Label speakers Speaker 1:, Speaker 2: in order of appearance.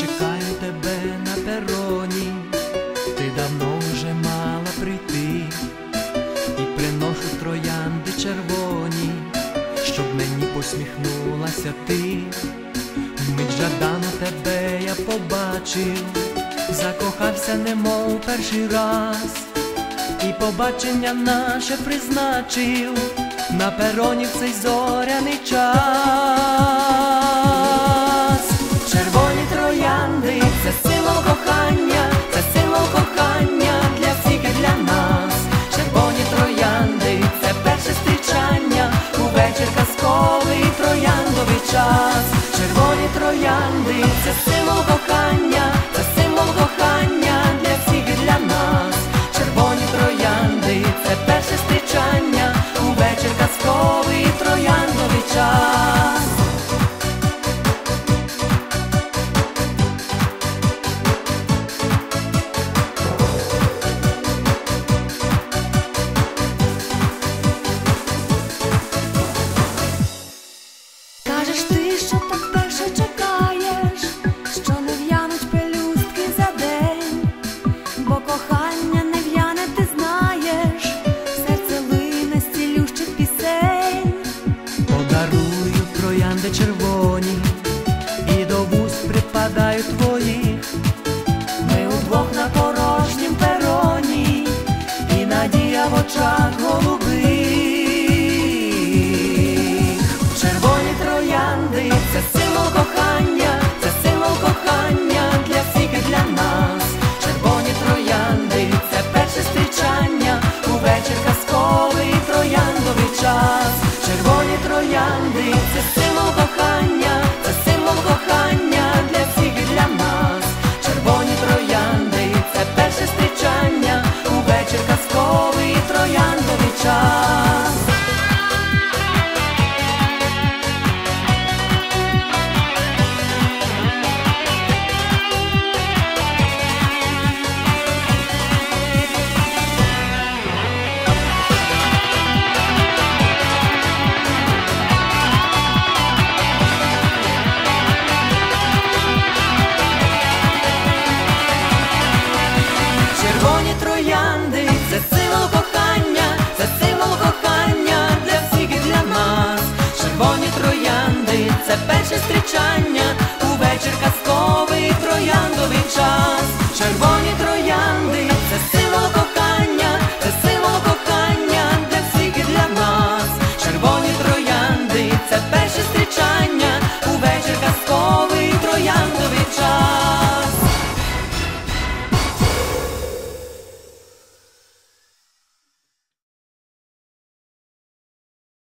Speaker 1: чекаю тебе на пероні, ти давно вже мала прийти, і приношу троянди червоні, щоб мені посміхнулася ти, мить жадано тебе я побачив, закохався, немов перший раз, і побачення наше призначив на пероні в цей зоряний час. czerwoni перше зустрічання, увечір казковий трояндовий час. Червоні троянди, це сила кохання, це сила кохання для всіх і для нас. Червоні троянди, це перше зустрічання